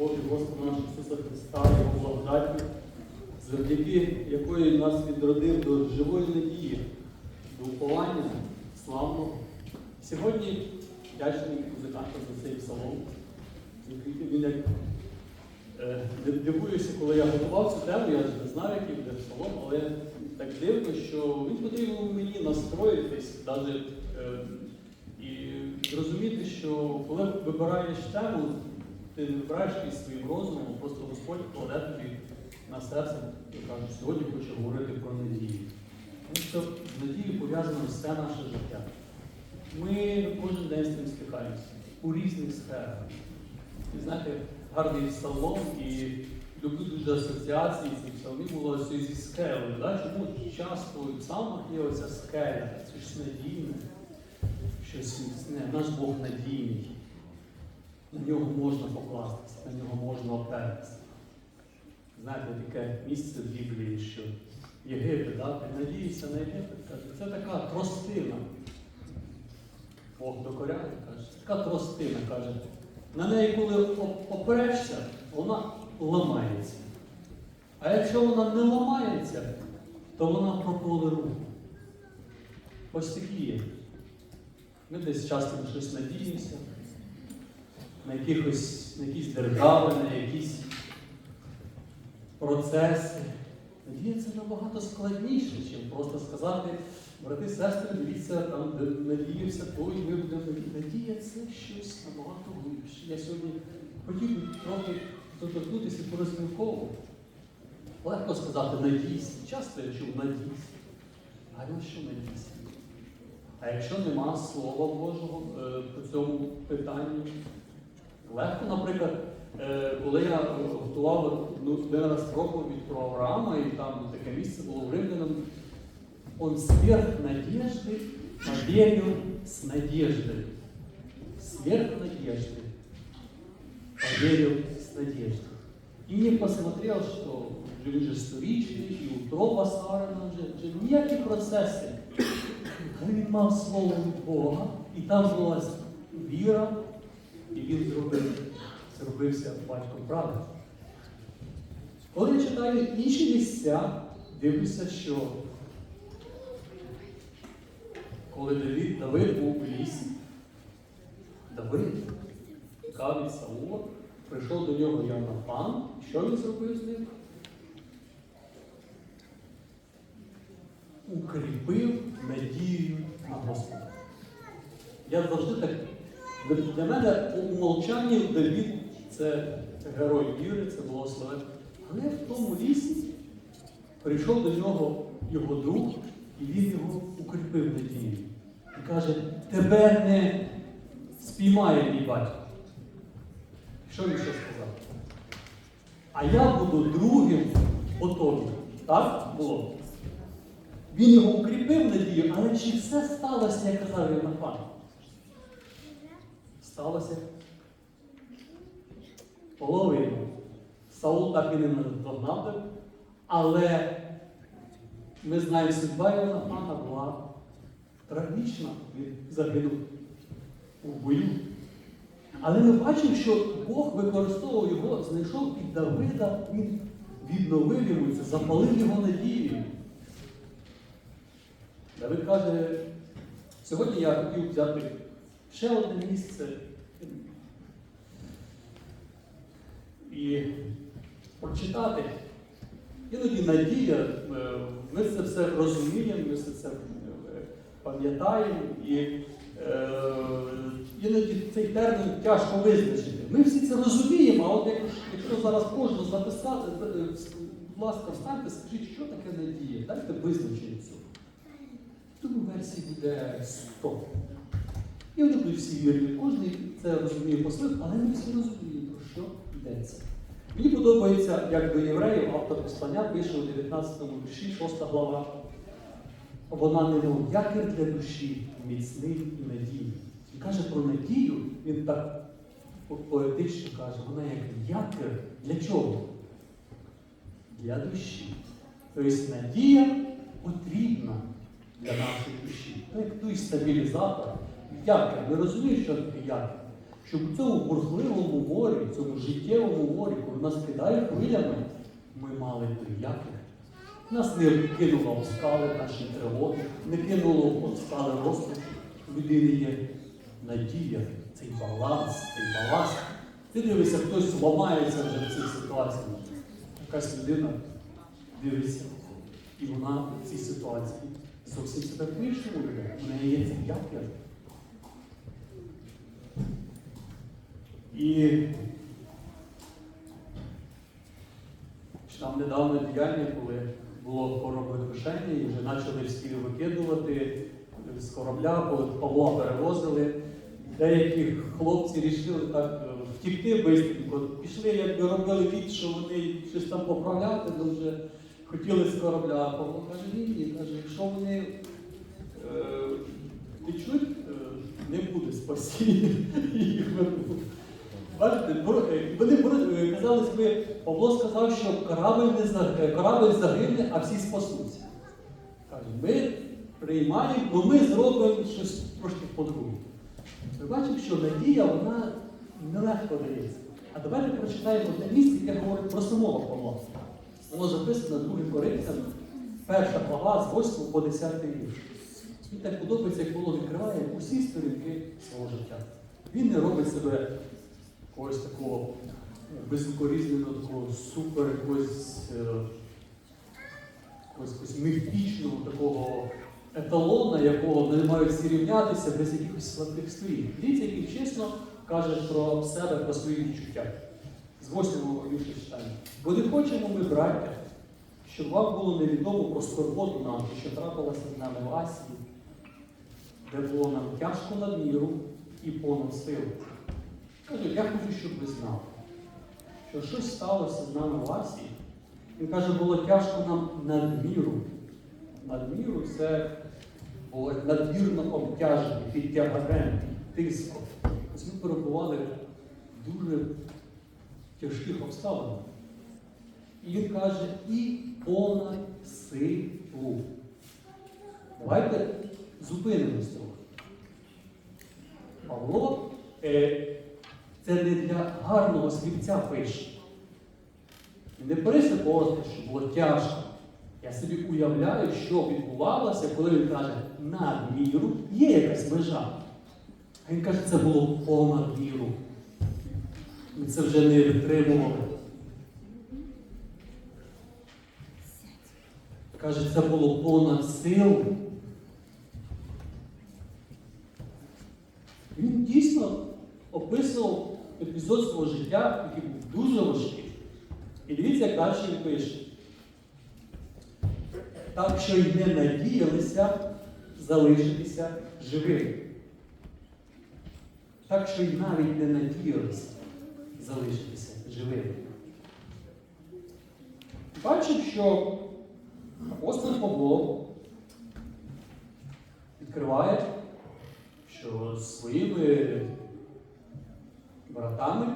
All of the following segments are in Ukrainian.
любові Господа нашого Ісуса Христа, Його благодаті, завдяки якої нас відродив до живої надії, до уповання славного. Сьогодні вдячний музикантам за цей псалом. Е, дивуюся, коли я готував цю тему, я не знаю, який буде псалом, але так дивно, що він потрібно мені настроїтись навіть, е, і зрозуміти, що коли вибираєш тему, ти не вибираєш її своїм розумом, просто Господь кладе тобі на серце і каже, сьогодні хочу говорити про надію. Тому що з надією пов'язано все наше життя. Ми кожен день з цим стикаємося у різних сферах. І знаєте, гарний псалом і люблю дуже асоціації цих псалмів було ось зі скелею. Чому часто в псалмах є оця скеля, це щось надійне, щось. Наш Бог надійний. На нього можна покластися, на нього можна опертися. Знаєте, таке місце в Біблії, що Єгипет, да? ти надієшся на Єгипет, каже, це така тростина. Бог докоряє, каже, така тростина, каже. На неї, коли оп- опрешся, вона ламається. А якщо вона не ламається, то вона проколе руку. Ось такі є. Ми десь часто щось надіємося, на якихось, на якісь держави, на якісь процеси. Надія це набагато складніше, ніж просто сказати, брати, сестри, дивіться, там де надіявся той, ми будемо. Надія це щось набагато глибше. Я сьогодні хотів трохи доторкнутися і. Легко сказати надійся. Часто я чув надійся. А на що надійся? А якщо нема Слова Божого е, по цьому питанню, легко, наприклад, е, коли я готував ну, один раз проповідь про Авраама, і там таке місце було в Римлянам, он сверх надежды поверил с надеждой. Сверх надежды поверил с надеждой. И не посмотрел, что люди же сторічні, і утроба Сарана вже, вже ніякі процеси. Він мав слово від Бога, і там була віра, і він зробив, зробився батьком правди. Коли я читаю інші місця, дивлюся, що коли Давид, Давид був у лісі, Давид тікав від Саула, прийшов до нього Йонафан, і що він зробив з ним? Укріпив надію на Господа. Я завжди так. Для мене у мовчанні Давід це герой віри, це благословен. Але в тому лісі прийшов до нього його друг, і він його укріпив надією. І каже, тебе не спіймає мій батько. Що він ще сказав? А я буду другим по. Так було? Він його укріпив надію, але чи все сталося, як казав Йонафан? Сталося половину. Саул так і не наздогнав, але ми знаємо, судьба Йонафана була трагічна. Він загинув у бою. Але ми бачимо, що Бог використовував його, знайшов і Давида, він відновив йому це, запалив його надію. Давид каже, сьогодні я хотів взяти ще одне місце і прочитати. Іноді надія, е, ми це все розуміємо, ми це е, пам'ятаємо, і е, іноді цей термін тяжко визначити. Ми всі це розуміємо, а от якщо, зараз кожного записати, е, будь ласка, встаньте, скажіть, що таке надія? Дайте визначення. Тому версій буде 100. І вони будуть всі вірні. Кожен це розуміє по своїх, але ми всі розуміємо, про що йдеться. Мені подобається, як до євреїв автор послання пише у 19 вірші, 6 глава. Вона немов якір для душі, міцний і надійний. Він каже про надію, він так поетично каже, вона як якір для чого? Для душі. Тобто надія потрібна для нашої душі. Ну, як той стабілізатор. Якір. Ви розумієте, що таке якір? Щоб у цьому бурхливому морі, в цьому життєвому морі, коли нас кидає хвилями, ми мали якір. Нас не кинуло об скали наші тривоги, не кинуло об скали розпачу. У людини є надія, цей баланс, цей баланс. Ти дивишся, хтось ламається вже в цій ситуації. Якась людина дивиться, і вона в цій ситуації зовсім себе по-іншому веде. Неї є цей якір. І там недавно діяння, коли було кораблекрашення, і вже почали всі викидувати з корабля, коли Павла перевозили. Деякі хлопці рішили так е, втікти швидко. Пішли, якби робили від, що вони щось там поправляти, то вже хотіли з корабля. А Павло каже, ні, ні, каже, якщо вони е, е, не буде спасіння їх вернуть. Бачите, е, вони е, казали собі, Павло сказав, що корабль не за- е, корабль загине, а всі спасуться. Каже, ми приймаємо, але ми зробимо щось трошки по-другому. Ми бачимо, що надія вона нелегко дається. А давайте прочитаємо те місце, яке говорить про самого Павла. Воно записано 2 Коринфян, перша глава з 8 по 10 вірш. Мені так подобається, як Павло відкриває усі сторінки свого життя. Він не робить себе якогось такого безукорізненого, такого супер якогось, е, якогось, міфічного такого еталона, якого не мають всі рівнятися без якихось слабких сторін. Дивіться, який чесно каже про себе, про свої відчуття. З 8 вірша читання. Бо не хочемо ми, браття, щоб вам було невідомо про скорботу нам, що трапилося з нами в Асії, де було нам тяжко надміру і понад силу. Каже, я хочу, щоб ви знали, що щось сталося з нами в Асії. Він каже, було тяжко нам надміру. Надміру це було надмірно обтяження, під тягарем, тиском. Ось ми перебували в дуже тяжких обставинах. І він каже, і понад силу. Давайте зупинимось трохи. Павло е, це не для гарного слівця пише. Не пише просто, що було тяжко. Я собі уявляю, що відбувалося, коли він каже, над міру є якась межа. А він каже, це було понад міру. Ми це вже не витримували. Каже, це було понад силу. Він дійсно описував епізод свого життя, який був дуже важкий. І дивіться, як далі він пише. Так що й не надіялися залишитися живими. Так що й навіть не надіялися залишитися живими. Бачив, що апостол Павло відкриває, що своїми братами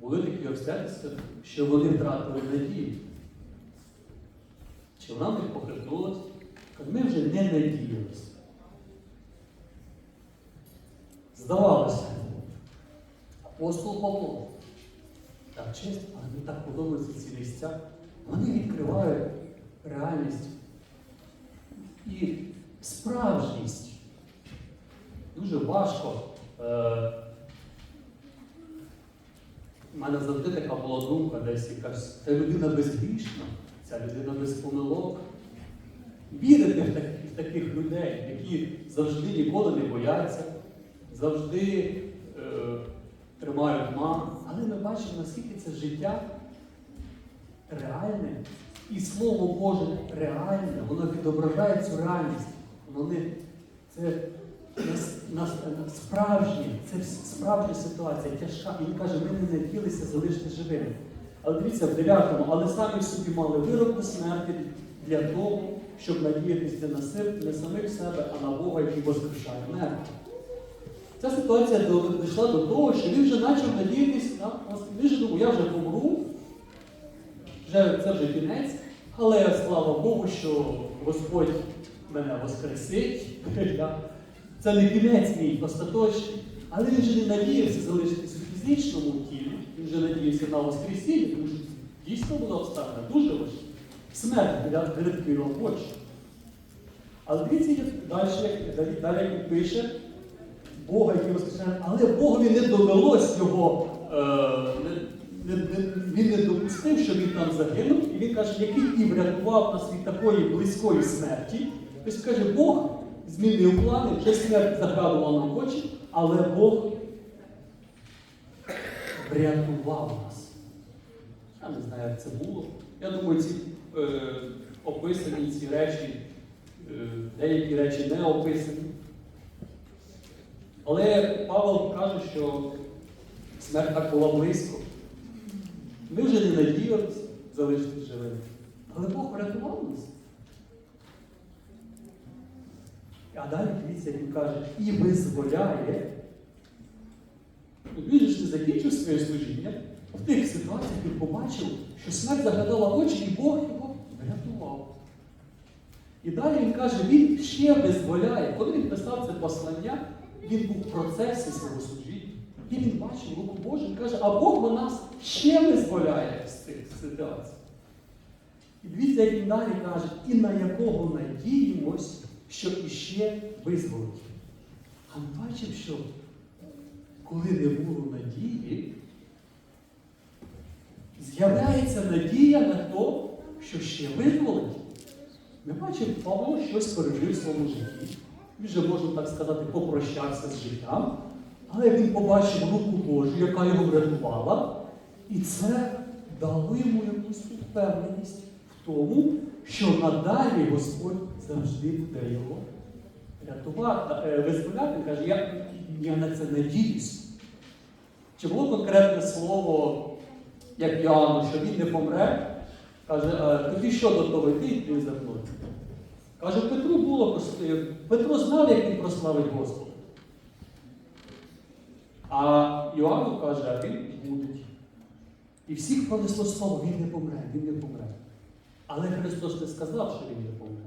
були такі обстоятельства, що вони втратили надію. Чи вона похитнулась? Каже, Ми вже не надіялися. Здавалося, апостол Павло. Так чесно, але мені так подобаються ці місця. Вони відкривають реальність і справжність. Дуже важко. Е, у мене завжди така була думка, десь якась ця людина безгрішна, ця людина без помилок. Вірити в таких, в таких людей, які завжди ніколи не бояться, завжди е, тримають мам. Але ми бачимо, наскільки це життя реальне, і Слово Боже реальне, воно відображає цю реальність. Воно не це нас, це справжня ситуація, тяжка. Він каже, ми не надіялися залишити живими. Але дивіться, в 9 але самі собі мали вирок до смерті для того, щоб надіятися на сир, не самих себе, а на Бога, який воскрешає мертвих. Ця ситуація дійшла до того, що він вже почав надіятися на Він же думав, я вже помру, вже, це вже кінець, але слава Богу, що Господь мене воскресить. Це не кінець мій остаточний, Але він же не надіявся залишитися у фізичному тілі, він же надіявся на Воскресіння, тому що дійсно була обставина дуже важка. Смерть відкрила очі. Але дивіться, далі, далі, далі він пише, Бога, який воскрешає, але Богові не довелось його, е, не, не, він не допустив, що він там загинув, і він каже, який і врятував нас від такої близької смерті. Тобто каже, Бог змінив плани, вже смерть заглядувала нам в очі, але Бог врятував нас. Я не знаю, як це було. Я думаю, ці е, описані ці речі, е, деякі речі не описані. Але Павло каже, що смерть так була близько. Ми вже не надіялися залишитися живими. Але Бог врятував нас. А далі дивіться, він каже, і визволяє. Він ж закінчив своє служіння. В тих ситуаціях він побачив, що смерть заглядала очі, і Бог його врятував. І далі він каже, він ще визволяє. Коли він писав це послання, він був в процесі свого служіння. І він бачив руку Божу і каже, а Бог нас ще визволяє з цих ситуацій. І дивіться, як він далі каже, і на якого надіємось, що іще визволить. А ми бачимо, що коли не було надії, з'являється надія на те, що ще визволить. Ми бачимо, Павло щось пережив в своєму житті. Він же, можна так сказати, попрощався з життям, але він побачив руку Божу, яка його врятувала, і це дало йому якусь впевненість в тому, що надалі Господь завжди буде його рятувати, е, визволяти. Він каже, я, я на це надіюсь. Чи було конкретне слово, як Іоанну, що він не помре? Каже, «Е, тоді що до того йти йти за мною? Каже, Петру було Петро знав, як він прославить Господа. А Іоанну каже, а він буде. І всіх пронесло слово, він не помре, він не помре. Але Христос не сказав, що він не помре.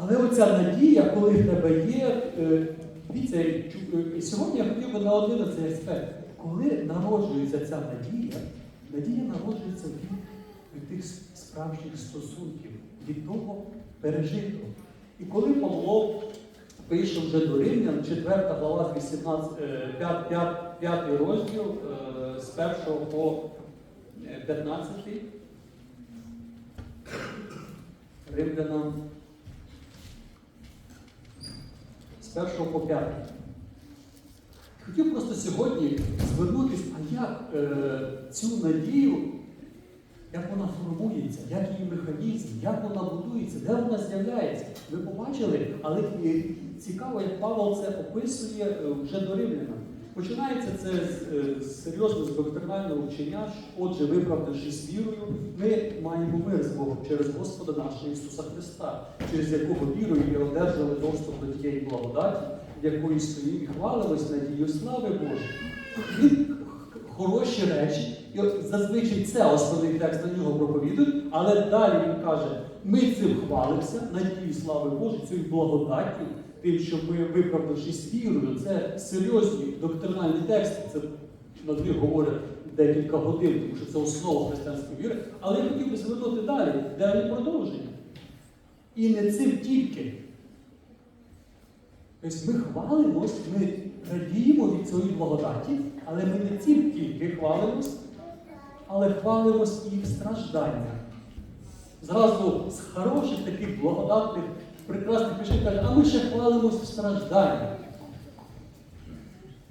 Але оця надія, коли в тебе є, е, дивіться, чу- е, сьогодні я хотів би на один цей аспект. Коли народжується ця надія, надія народжується від, від тих справжніх стосунків, від того пережитого. І коли Павло пише вже до Римлян, 4 глава, 18, 5, 5, 5 розділ е, з 1 по е, 15. Римлянам з 1 по 5. Хотів просто сьогодні звернутися, а як е, цю надію, як вона формується, як її механізм, як вона будується, де вона з'являється. Ви побачили, але е, цікаво, як Павло це описує е, вже до римляна. Починається це з, е, з серйозно з доктринального вчення. Отже, виправдавшись вірою, ми маємо мир з Богом через Господа нашого Ісуса Христа, через якого вірою і одержали доступ до тієї благодаті, якої стоїть і хвалились надією слави Божої. Хороші речі, і от зазвичай це основний текст на нього проповідують, але далі він каже: ми цим хвалимося, надію слави Божої, цією благодаттю, тим, що ми, виправдавшись вірою, це серйозні доктринальні тексти, це над них говорять декілька годин, тому що це основа християнської віри. Але я хотів би звернути далі, далі продовження. І не цим тільки. Тобто ми хвалимось, ми радіємо від цієї благодаті, але ми не цим тільки хвалимось, але хвалимось і в стражданнях. Зразу з хороших таких благодатних, прекрасних пішли каже, а ми ще хвалимось в стражданнях.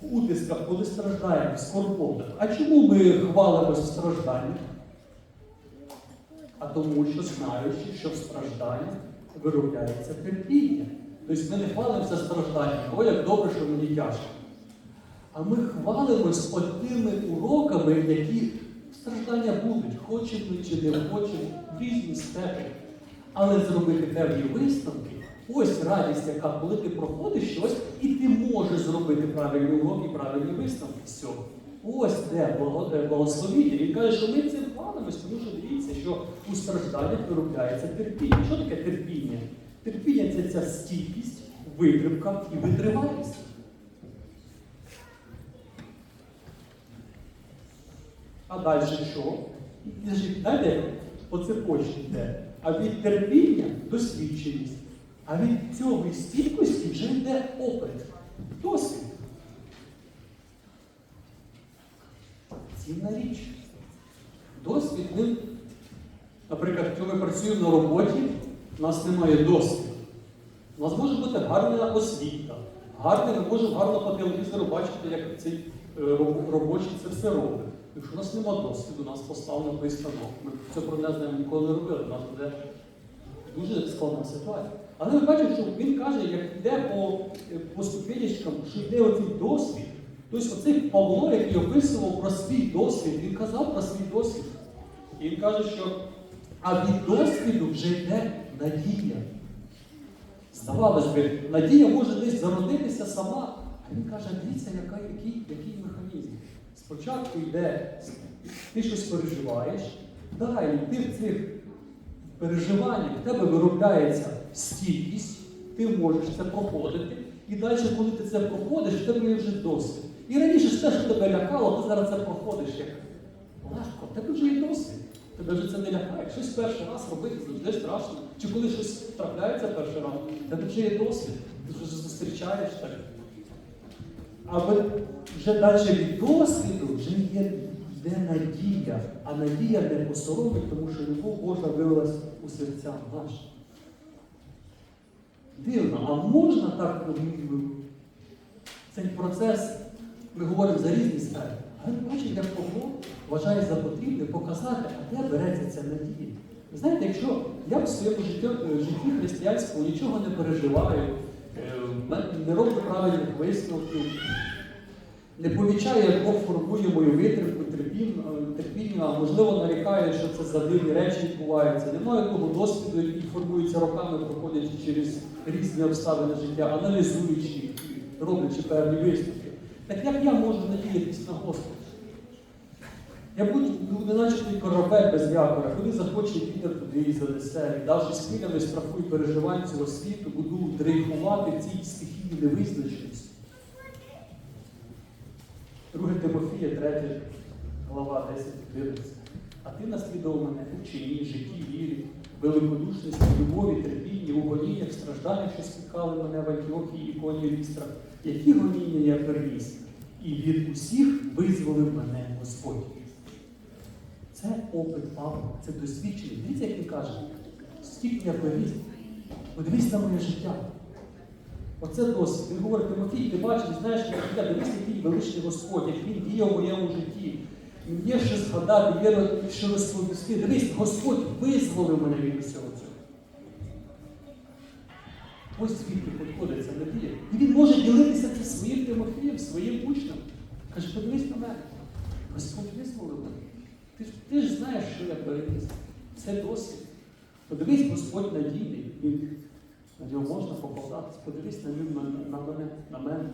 В утисках, коли страждаємо, в скорботах. А чому ми хвалимось в стражданнях? А тому, що знаючи, що в стражданнях виробляється терпіння. Тобто ми не хвалимося стражданням, о, як добре, що мені тяжко. А ми хвалимось тими уроками, які страждання будуть, хочемо чи не хочемо, в різні степені. Але зробити певні висновки, ось радість, яка коли ти проходиш щось, і ти можеш зробити правильний урок і правильні висновки з цього. Ось де благо- благословіння. Він каже, що ми цим хвалимось, тому що дивіться, що у стражданнях виробляється терпіння. Що таке терпіння? Терпіння це ця стійкість витримка і витривалість. А далі що? Далі по цепочці йде. А від терпіння досвідченість. А від цього стійкості вже йде опит, досвід. Цінна річ. Досвід він, наприклад, якщо ми працюємо на роботі, у нас немає досвіду. У нас може бути гарна освіта, гарний, ми можемо гарно по телевізору бачити, як цей е, роб- робочий це все робить. Якщо у нас немає досвіду, нас поставлено пристанок. Ми це про не знаємо ніколи не робили. У нас буде дуже складна ситуація. Але ми бачимо, що він каже, як йде по, е, по ступенечкам, що йде оцей досвід. Тобто оцей Павло, який описував про свій досвід, він казав про свій досвід. І він каже, що а від досвіду вже йде надія. Здавалось би, надія може десь зародитися сама. А він каже, дивіться, який, який механізм. Спочатку йде, ти щось переживаєш, далі ти в цих переживаннях в тебе виробляється стійкість, ти можеш це проходити. І далі, коли ти це проходиш, в тебе є вже досвід. І раніше те, що тебе лякало, ти зараз це проходиш як легко. В тебе вже є досвід. Тебе вже це не лякає. Щось перший раз робити завжди страшно. Чи коли щось трапляється перший раз, тебе вже є досвід. Ти вже зустрічаєш так. А вже далі від досвіду вже є йде надія. А надія не посоромить, тому що любов Божа вилилась у серця наші. Дивно, а можна так м, цей процес, ми говоримо за різні сфери, але бачите, як Павло вважає за потрібне показати, а де береться ця надія. Знаєте, якщо я в своєму житті, е, житті християнському нічого не переживаю, не роблю правильних висновків, не помічаю, як Бог формує мою витримку, терпіння, терпіння, а можливо нарікає, що це за дивні речі відбуваються. Немає того досвіду, який формується роками, проходячи через різні обставини життя, аналізуючи, роблячи певні висновки. Так як я можу надіятися на Господа? Я буду ну, неначе той корабель без якоря, коли захоче вітер туди і занесе, і давши з хвилями страху і переживань цього світу, буду дрейфувати в цій стихії невизначеності. 2 Тимофія, 3 глава 10 11. А ти наслідував мене у вчині, житті, вірі, великодушності, любові, терпінні, у гоніннях, стражданнях, що спіткали мене в Антіохії, іконі Лістрах, які гоніння я переніс, і від усіх визволив мене Господь. Це опит Павла, це досвідчення. Дивіться, як він каже, скільки я переніс. Подивись на моє життя. Оце досвід. Він говорить, Тимофій, ти бачиш, знаєш, як я дивись, який величний Господь, як він діяв у моєму житті. Є що згадати, є що розповісти. Дивись, Господь визволив мене від усього цього. Ось звідки підходить ця надія. І він може ділитися це своїм Тимофієм, своїм учням. Каже, подивись на мене. Господь визволив мене. Ти ж, ти ж знаєш, що я переніс. Це досвід. Подивись, Господь надійний. Він на нього можна покладатись. Подивись на на, на мене, на мене.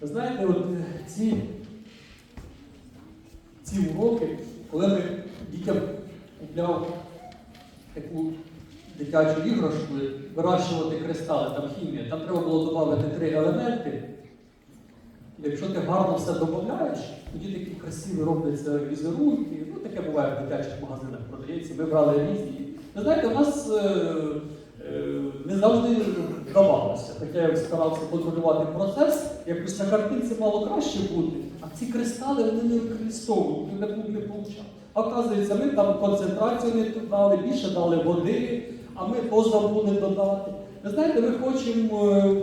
Знаєте, от е, ці, ці уроки, коли ми дітям купляв таку дитячу іграшку, вирощувати кристали, там хімія, там треба було додати три елементи. Якщо ти гарно все додаєш, тоді такі красиві робляться візерунки. Ну, таке буває в дитячих магазинах продається. Ми брали різні. Ви знаєте, у нас е, е, не завжди вдавалося. Так я старався контролювати процес, якось на картинці мало краще бути, а ці кристали вони не використовують, не не получав. А Оказується, ми там концентрацію не додали, більше дали води, а ми то забули додати. Ви знаєте, ми хочемо. е,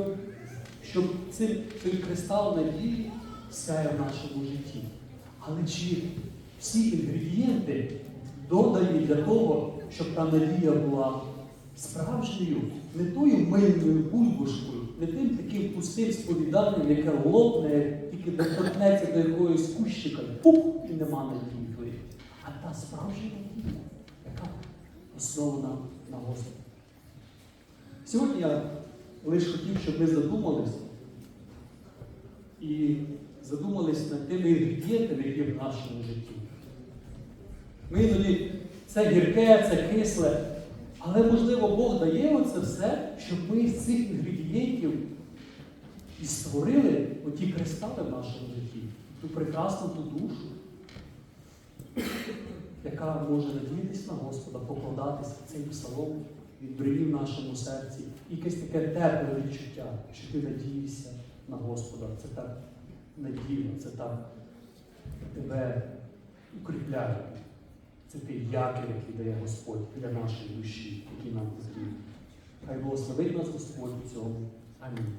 щоб цей, цей кристал надії сяє в нашому житті. Але чи всі інгредієнти додані для того, щоб та надія була справжньою, не тою мильною бульбашкою, не тим таким пустим сповіданням, яке лопне, тільки доторкнеться до якоїсь кущика, пух, і нема надії твоєї. А та справжня надія, яка основана на Господі. Сьогодні я лише хотів, щоб ми задумались і задумались над тими інгредієнтами, які в нашому житті. Ми іноді це гірке, це кисле. Але можливо Бог дає оце все, щоб ми з цих інгредієнтів і створили оті кристали в нашому житті, ту прекрасну ту душу, яка може надіятись на Господа, покладатися в цей псалом, від бревів в нашому серці, якесь таке тепле відчуття, що ти надієшся на Господа. Це так надійно, це так тебе укріпляє. Це той якір, який дає Господь для нашої душі, який нам потрібен. Хай благословить нас Господь у цьому. Амінь.